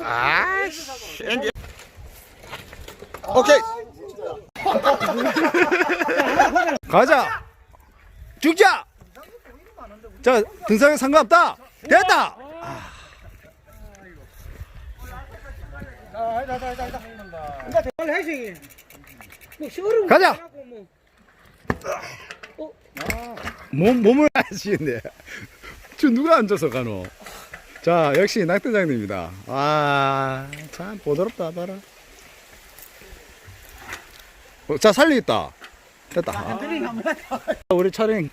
아씨 오케이 가자. 죽자. 자, 등산에 상관없다. 됐다. 뭐 가자. 뭐. 몸, 몸을 하시는데. 저 누가 앉아서 가노? 자, 역시 낙대장님입니다. 아, 참, 보드럽다, 봐라. 어, 자, 살리겠다. 됐다. 아, 우리 촬영,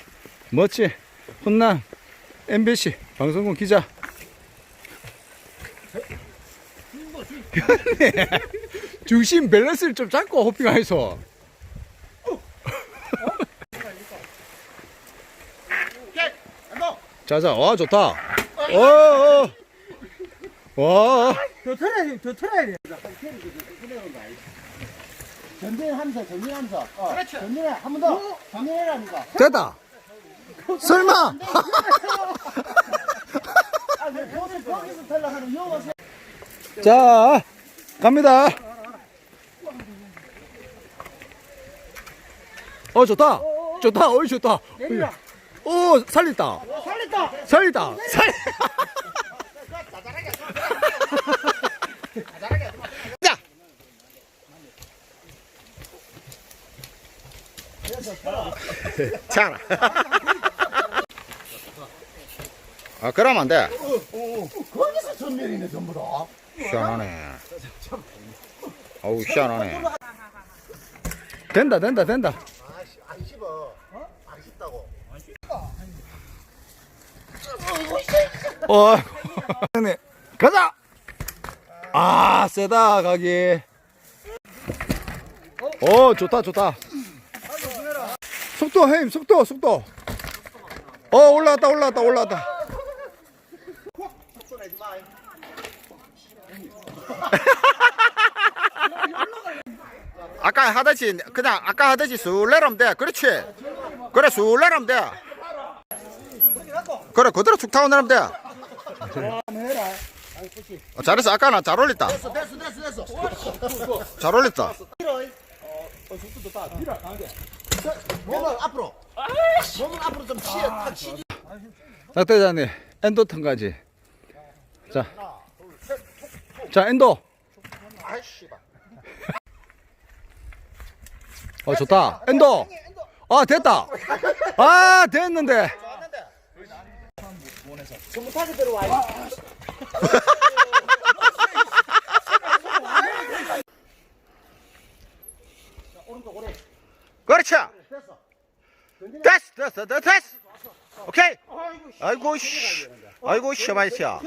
멋지, 훈남, MBC, 방송국 기자. 중심 밸런스를 좀 잡고 호핑하이소. 자자, 와, 좋다. 어, 어. 와, 더 틀어야 돼. 더 틀어야 돼. 전진하면서 전진하면서 어, 그렇지 전진해 한 번 더 전진해라니까 됐다. 설마. 아 거기서 자, 갑니다. 어, 좋다. 좋다. 어이, 좋다. 내리라. 오, 살렸다. 살렸다. 살렸다. 살. 자. 아 그러면 안돼 거기서 전멸이네 전부 다 시원하네 어우 시원하네 된다, 된다, 된다. 아씨 안 씹어 안 씹다고 어, 형님, 가자. 아, 세다 가기. 어, 좋다, 좋다. 속도, 형님, 속도, 속도. 어, 올라왔다, 올라왔다, 올라왔다. 아까 하듯이 그냥 아까 하듯이 술 내려면 돼 그렇지 그래 술 내려면 돼 그래 그대로 툭 타고 내려면 돼 어, 잘했어 아까는 잘 올렸다 됐어 됐어 됐어 됐어 잘 올렸다 몸을 앞으로 몸을 앞으로 좀 치어 탁 치지 낙대자님, 엔도 턴까지. 자. 자, 엔도. 아이씨 어, 좋다. 엔도. 아, 됐다. 아, 됐는데. 못하게 들어와 그렇지 됐어 됐어 됐어 됐어 오케이 아이고 씨 아이고 씨발이야